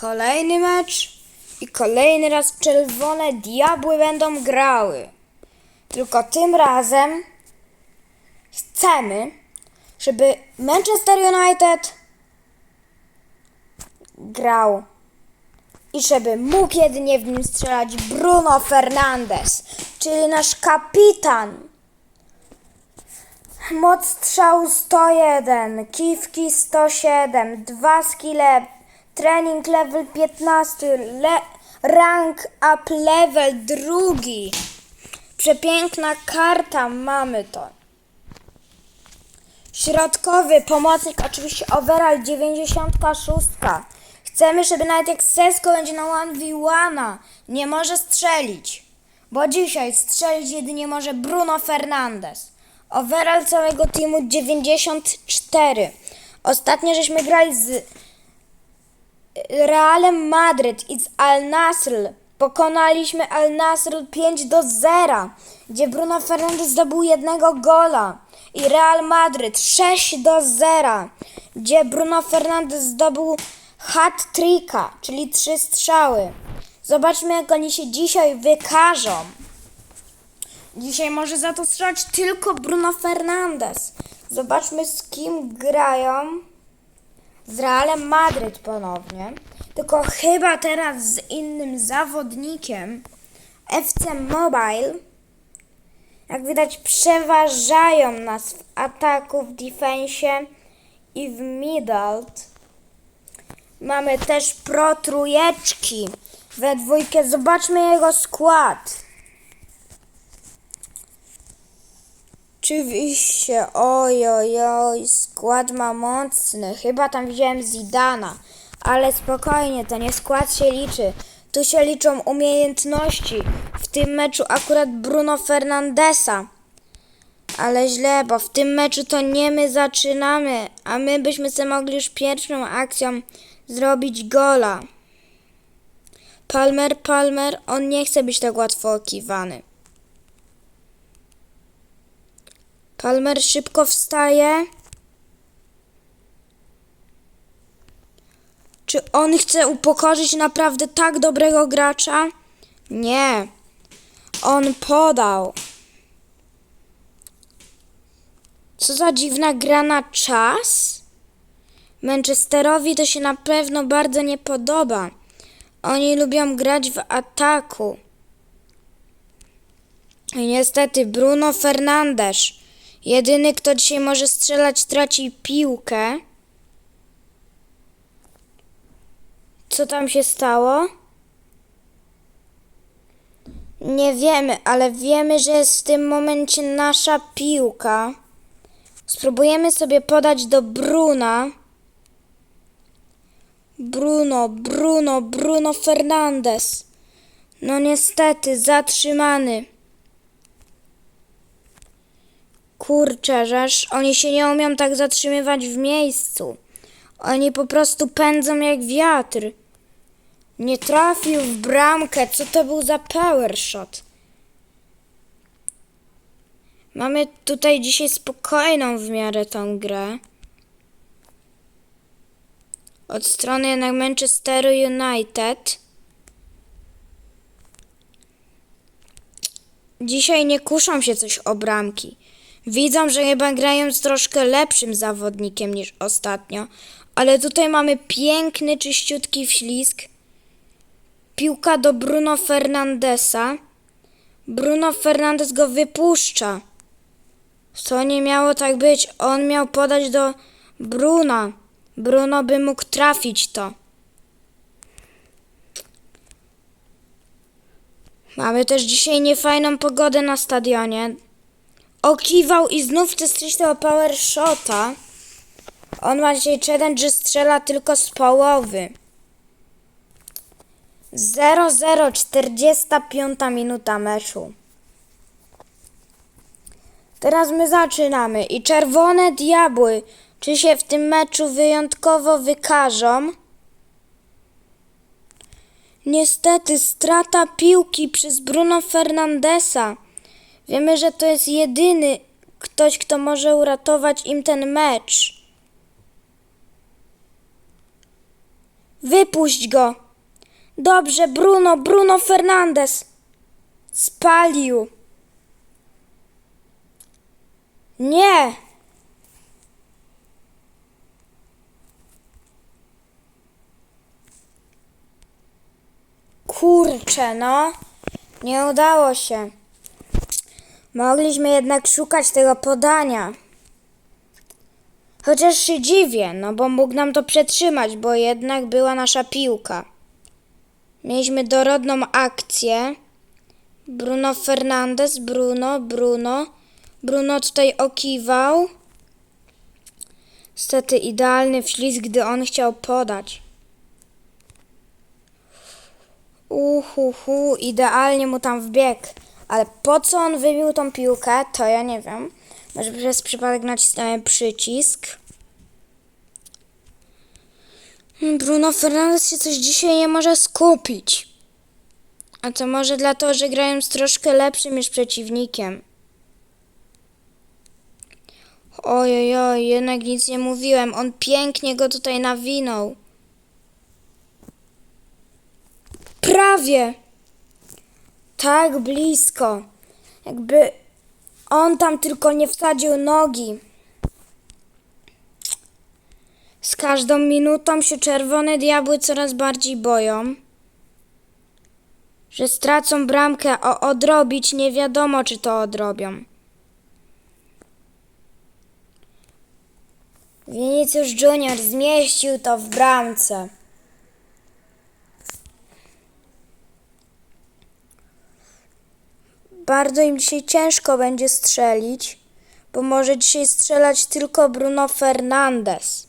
Kolejny mecz i kolejny raz czerwone diabły będą grały. Tylko tym razem chcemy, żeby Manchester United grał i żeby mógł jedynie w nim strzelać Bruno Fernandes, czyli nasz kapitan. Moc strzału 101, kiwki 107, dwa skille, trening level 15, le, rank up level drugi. Przepiękna karta, mamy to. Środkowy pomocnik, oczywiście overall 96. Chcemy, żeby nawet jak Sesko będzie na 1v1, nie może strzelić. Bo dzisiaj strzelić jedynie może Bruno Fernandes. Overall całego teamu 94. Ostatnio żeśmy grali z Realem Madryt i z Al Nasr. Pokonaliśmy Al Nasr 5 do 0, gdzie Bruno Fernandes zdobył jednego gola. I Real Madryt 6 do 0, gdzie Bruno Fernandes zdobył hat-tricka, czyli trzy strzały. Zobaczmy, jak oni się dzisiaj wykażą. Dzisiaj może za to strzelać tylko Bruno Fernandes. Zobaczmy, z kim grają z Realem Madryt ponownie. Tylko chyba teraz z innym zawodnikiem. FC Mobile. Jak widać, przeważają nas w ataku, w defensie i w middle. Mamy też pro trójeczki we dwójkę. Zobaczmy jego skład. Oczywiście, oj, oj, oj, skład ma mocny. Chyba tam widziałem Zidana, ale spokojnie, to nie skład się liczy. Tu się liczą umiejętności. W tym meczu akurat Bruno Fernandesa. Ale źle, bo w tym meczu to nie my zaczynamy, a my byśmy sobie mogli już pierwszą akcją zrobić gola. Palmer, Palmer, on nie chce być tak łatwo okiwany. Palmer szybko wstaje. Czy on chce upokorzyć naprawdę tak dobrego gracza? Nie. On podał. Co za dziwna gra na czas? Manchesterowi to się na pewno bardzo nie podoba. Oni lubią grać w ataku. I niestety Bruno Fernandes, jedyny kto dzisiaj może strzelać, traci piłkę. Co tam się stało? Nie wiemy, ale wiemy, że jest w tym momencie nasza piłka. Spróbujemy sobie podać do Bruna. Bruno, Bruno, Bruno Fernandes. No niestety, zatrzymany. Kurczę, żeż oni się nie umią tak zatrzymywać w miejscu. Oni po prostu pędzą jak wiatr. Nie trafił w bramkę. Co to był za power shot? Mamy tutaj dzisiaj spokojną w miarę tą grę. Od strony jednak Manchesteru United. Dzisiaj nie kuszą się coś o bramki. Widzą, że chyba grają z troszkę lepszym zawodnikiem niż ostatnio. Ale tutaj mamy piękny, czyściutki wślizg. Piłka do Bruno Fernandesa. Bruno Fernandes go wypuszcza. To nie miało tak być. On miał podać do Bruna. Bruno by mógł trafić to. Mamy też dzisiaj niefajną pogodę na stadionie. Okiwał i znów chce strzelić power shota. On ma dzisiaj challenge, że strzela tylko z połowy. 0-0, 45 minuta meczu. Teraz my zaczynamy. I czerwone diabły, czy się w tym meczu wyjątkowo wykażą? Niestety, strata piłki przez Bruno Fernandesa. Wiemy, że to jest jedyny ktoś, kto może uratować im ten mecz. Wypuść go. Dobrze, Bruno, Bruno Fernandes. Spalił. Nie. Kurczę, no. Nie udało się. Mogliśmy jednak szukać tego podania. Chociaż się dziwię, no bo mógł nam to przetrzymać, bo jednak była nasza piłka. Mieliśmy dorodną akcję. Bruno Fernandes, Bruno, Bruno. Bruno tutaj okiwał. Niestety idealny wślizg, gdy on chciał podać. Uhuhu, idealnie mu tam wbiegł. Ale po co on wybił tą piłkę, to ja nie wiem. Może przez przypadek nacisnąłem przycisk. Bruno Fernandes się coś dzisiaj nie może skupić. A to może dlatego, że grają z troszkę lepszym niż przeciwnikiem. Ojej, oj, jednak nic nie mówiłem. On pięknie go tutaj nawinął. Prawie. Tak blisko. Jakby on tam tylko nie wsadził nogi. Z każdą minutą się czerwone diabły coraz bardziej boją, że stracą bramkę, a odrobić nie wiadomo, czy to odrobią. Vinicius Junior zmieścił to w bramce. Bardzo im dzisiaj ciężko będzie strzelić, bo może dzisiaj strzelać tylko Bruno Fernandes.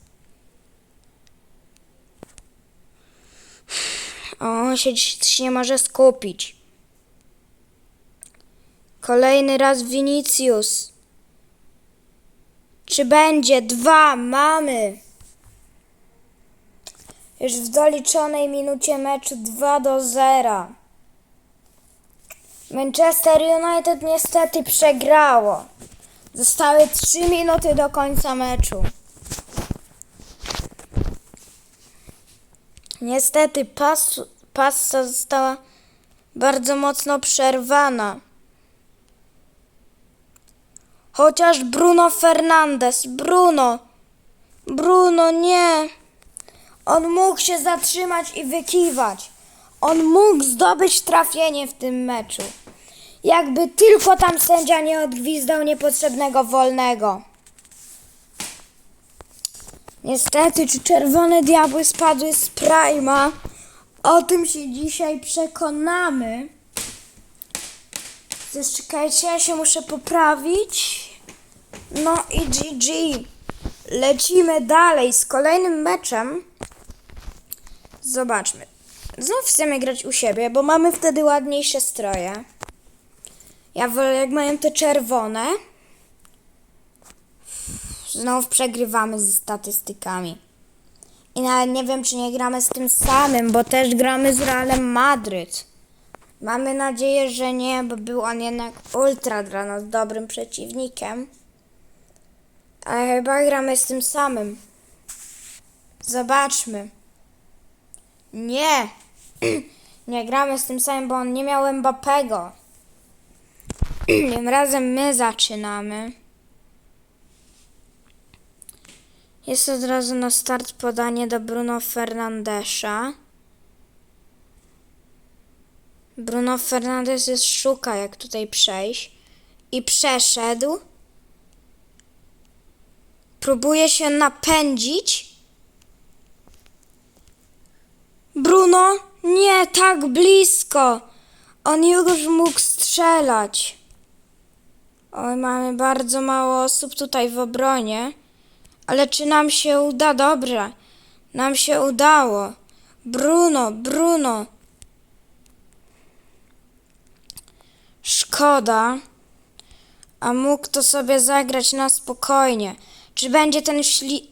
O, On się dziś nie może skupić. Kolejny raz Vinicius. Czy będzie? Dwa, mamy. Już w doliczonej minucie meczu 2 do 0. Manchester United niestety przegrało. Zostały 3 minuty do końca meczu. Niestety pas, pasa została bardzo mocno przerwana. Chociaż Bruno Fernandes, Bruno, Bruno nie. On mógł się zatrzymać i wykiwać. On mógł zdobyć trafienie w tym meczu. Jakby tylko tam sędzia nie odgwizdał niepotrzebnego wolnego. Niestety, czy czerwone diabły spadły z Prima? O tym się dzisiaj przekonamy. Więc czekajcie, ja się muszę poprawić. No i GG. Lecimy dalej z kolejnym meczem. Zobaczmy. Znów chcemy grać u siebie, bo mamy wtedy ładniejsze stroje. Ja wolę, jak mają te czerwone. Znów przegrywamy ze statystykami. I nawet nie wiem, czy nie gramy z tym samym, bo też gramy z Realem Madryt. Mamy nadzieję, że nie, bo był on jednak ultra dla nas dobrym przeciwnikiem. Ale chyba gramy z tym samym. Zobaczmy. Nie! nie gramy z tym samym, bo on nie miał Mbappego. Tym razem my zaczynamy. Jest od razu na start podanie do Bruno Fernandesza. Bruno Fernandes jest szuka, jak tutaj przejść. I przeszedł. Próbuje się napędzić. Bruno? Nie, tak blisko. On już mógł strzelać. Oj, mamy bardzo mało osób tutaj w obronie. Ale czy nam się uda? Dobrze. Nam się udało. Bruno, Bruno. Szkoda. A mógł to sobie zagrać na spokojnie. Czy będzie ten śli...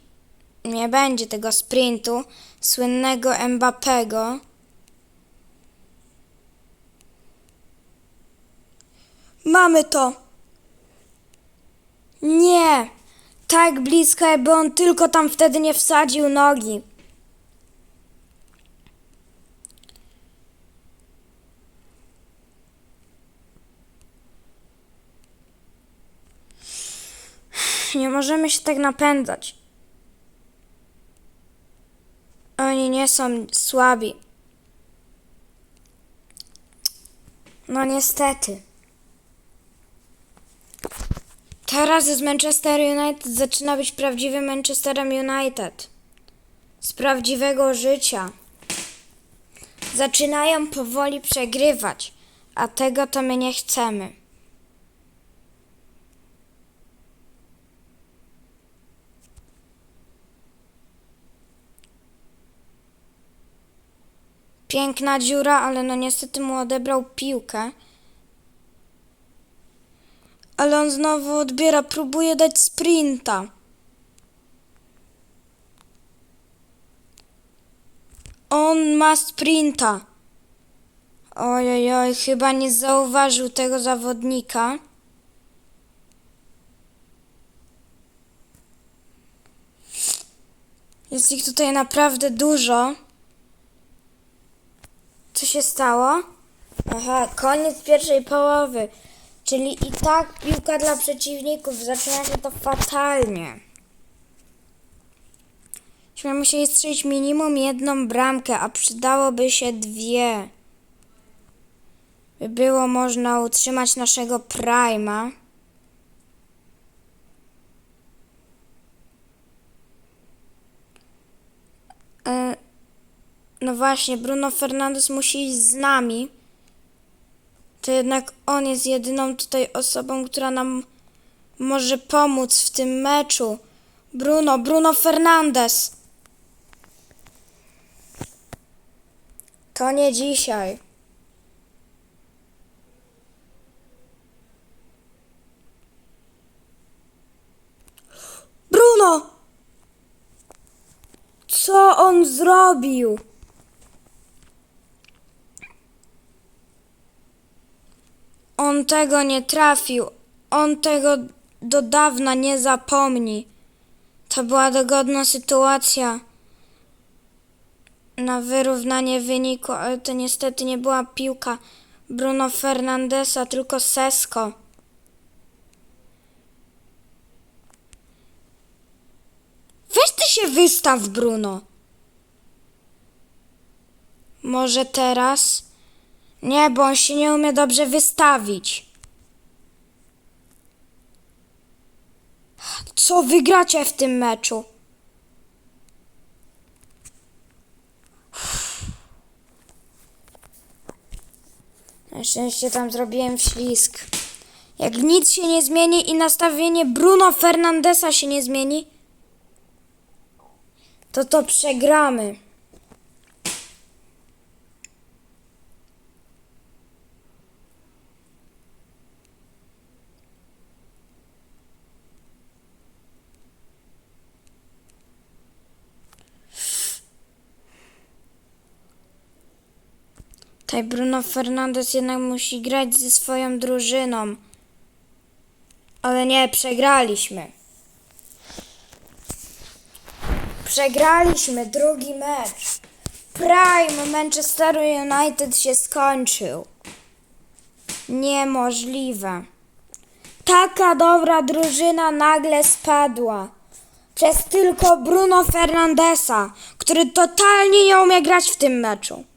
Nie będzie tego sprintu słynnego Mbappego. Mamy to. Nie, tak blisko, jakby on tylko tam wtedy nie wsadził nogi. Nie możemy się tak napędzać. Oni nie są słabi. No niestety. Teraz z Manchester United zaczyna być prawdziwym Manchesterem United. Z prawdziwego życia. Zaczynają powoli przegrywać, a tego to my nie chcemy. Piękna dziura, ale no niestety mu odebrał piłkę. Ale on znowu odbiera, próbuje dać sprinta. On ma sprinta. Ojojoj, chyba nie zauważył tego zawodnika. Jest ich tutaj naprawdę dużo. Co się stało? Aha, koniec pierwszej połowy. Czyli i tak piłka dla przeciwników. Zaczyna się to fatalnie. Myśmy musieli strzelić minimum jedną bramkę, a przydałoby się dwie. By było można utrzymać naszego prima. E, no właśnie, Bruno Fernandes musi iść z nami. To jednak on jest jedyną tutaj osobą, która nam może pomóc w tym meczu. Bruno, Bruno Fernandes. To nie dzisiaj. Bruno! Co on zrobił? On tego nie trafił. On tego do dawna nie zapomni. To była dogodna sytuacja na wyrównanie wyniku, ale to niestety nie była piłka Bruno Fernandesa, tylko Sesko. Weź ty się wystaw, Bruno. Może teraz? Nie, bo on się nie umie dobrze wystawić. Co wygracie w tym meczu? Na szczęście tam zrobiłem ślisk. Jak nic się nie zmieni i nastawienie Bruno Fernandesa się nie zmieni, to to przegramy. Tutaj Bruno Fernandes jednak musi grać ze swoją drużyną. Ale nie, przegraliśmy. Przegraliśmy drugi mecz. Prime Manchesteru United się skończył. Niemożliwe. Taka dobra drużyna nagle spadła. Przez tylko Bruno Fernandesa, który totalnie nie umie grać w tym meczu.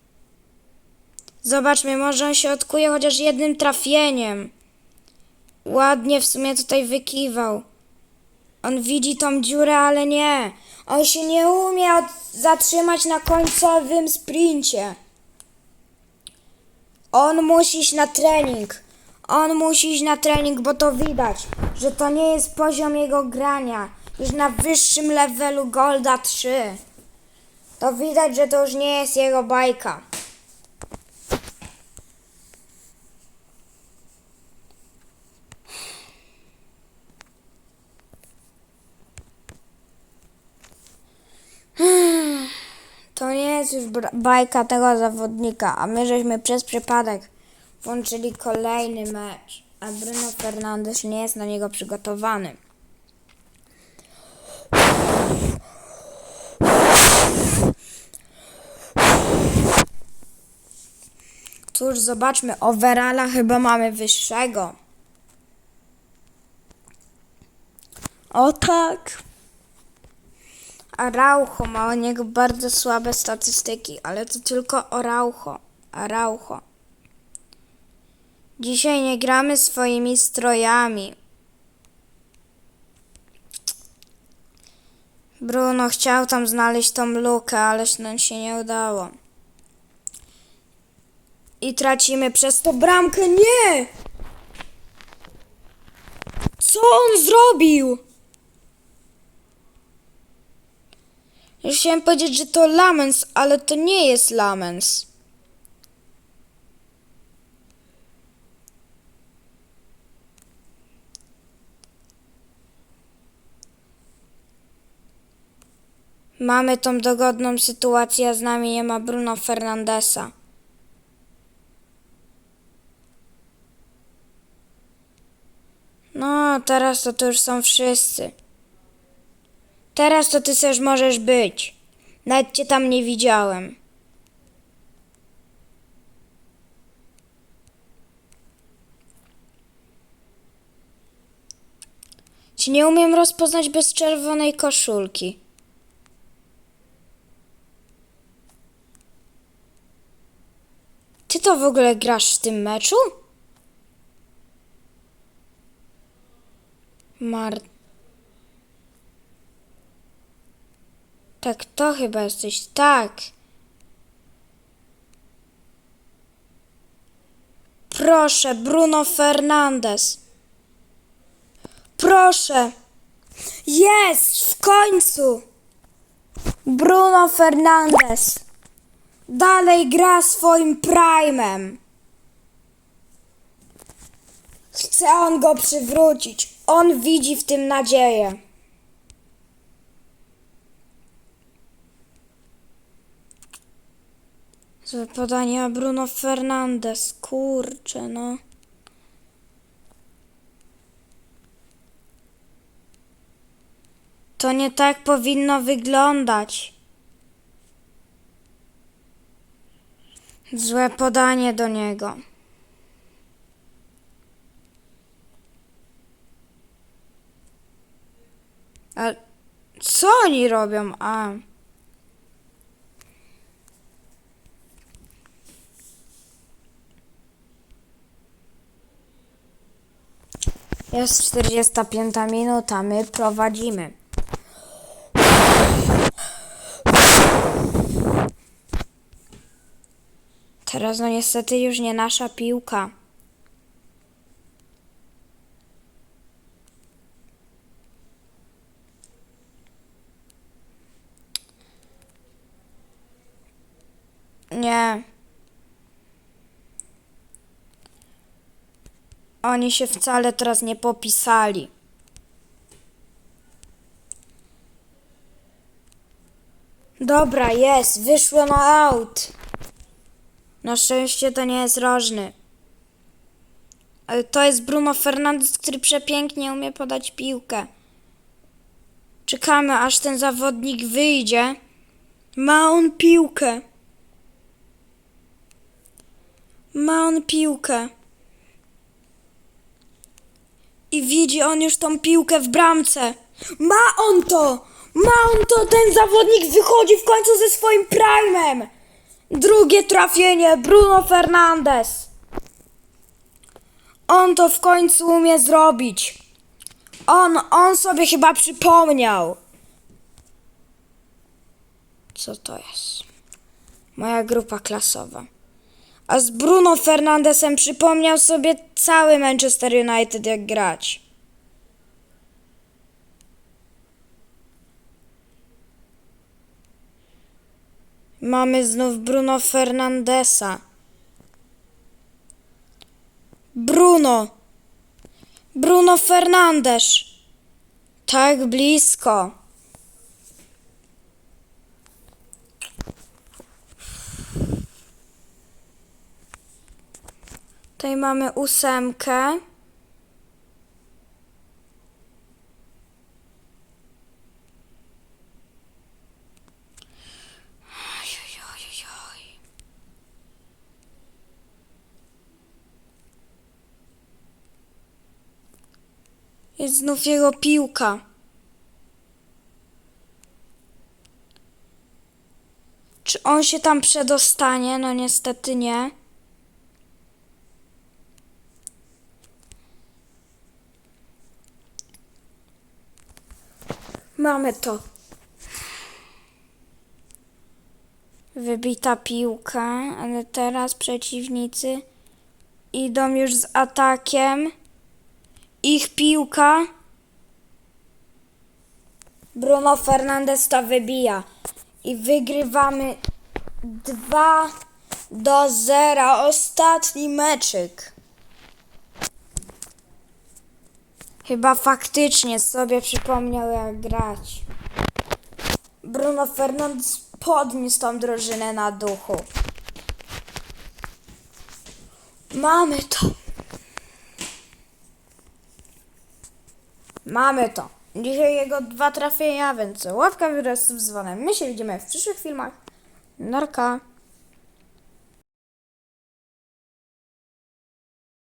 Zobaczmy, może on się odkuje chociaż jednym trafieniem. Ładnie w sumie tutaj wykiwał. On widzi tą dziurę, ale nie. On się nie umie zatrzymać na końcowym sprincie. On musi iść na trening. On musi iść na trening, bo to widać, że to nie jest poziom jego grania. Już na wyższym levelu Golda 3. To widać, że to już nie jest jego bajka. To nie jest już bajka tego zawodnika, a my żeśmy przez przypadek włączyli kolejny mecz, a Bruno Fernandes nie jest na niego przygotowany. Cóż, zobaczmy, overalla chyba mamy wyższego. O tak. Araujo ma o niego bardzo słabe statystyki, ale to tylko Araujo. Araujo. Dzisiaj nie gramy swoimi strojami. Bruno chciał tam znaleźć tą lukę, ależ nam się nie udało. I tracimy przez to bramkę. Nie! Co on zrobił? Już chciałem powiedzieć, że to Lamens, ale to nie jest Lamens. Mamy tą dogodną sytuację, a z nami nie ma Bruno Fernandesa. No, teraz to, to już są wszyscy. Teraz to ty też możesz być. Nawet cię tam nie widziałem. Ci nie umiem rozpoznać bez czerwonej koszulki. Ty to w ogóle grasz w tym meczu? Mar... Tak, to chyba jesteś. Tak. Proszę, Bruno Fernandez. Proszę. Jest, w końcu. Bruno Fernandez. Dalej gra swoim primem. Chce on go przywrócić. On widzi w tym nadzieję. A Bruno Fernandez. Kurczę, no. To nie tak powinno wyglądać. Złe podanie do niego. A co oni robią? A. Jest 45 minuta, my prowadzimy. Teraz no niestety już nie nasza piłka. Nie. Oni się wcale teraz nie popisali. Dobra, jest, wyszło na aut. Na szczęście to nie jest rożny. Ale to jest Bruno Fernandes, który przepięknie umie podać piłkę. Czekamy, aż ten zawodnik wyjdzie. Ma on piłkę. Ma on piłkę. I widzi on już tą piłkę w bramce. Ma on to! Ma on to! Ten zawodnik wychodzi w końcu ze swoim primem! Drugie trafienie, Bruno Fernandes. On to w końcu umie zrobić. On, on sobie chyba przypomniał. Co to jest? Moja grupa klasowa. A z Bruno Fernandesem przypomniał sobie cały Manchester United jak grać. Mamy znów Bruno Fernandesa. Bruno. Bruno Fernandes. Tak blisko. Tutaj mamy ósemkę. Jest znów jego piłka. Czy on się tam przedostanie? No niestety nie. Mamy to. Wybita piłka, ale teraz przeciwnicy idą już z atakiem. Ich piłka. Bruno Fernandes to wybija. I wygrywamy 2 do 0. Ostatni meczyk. Chyba faktycznie sobie przypomniał jak grać. Bruno Fernandes podniósł tą drużynę na duchu. Mamy to. Mamy to. Dzisiaj jego dwa trafienia, więc łapka wyrostów z dzwonem. My się widzimy w przyszłych filmach. Narka.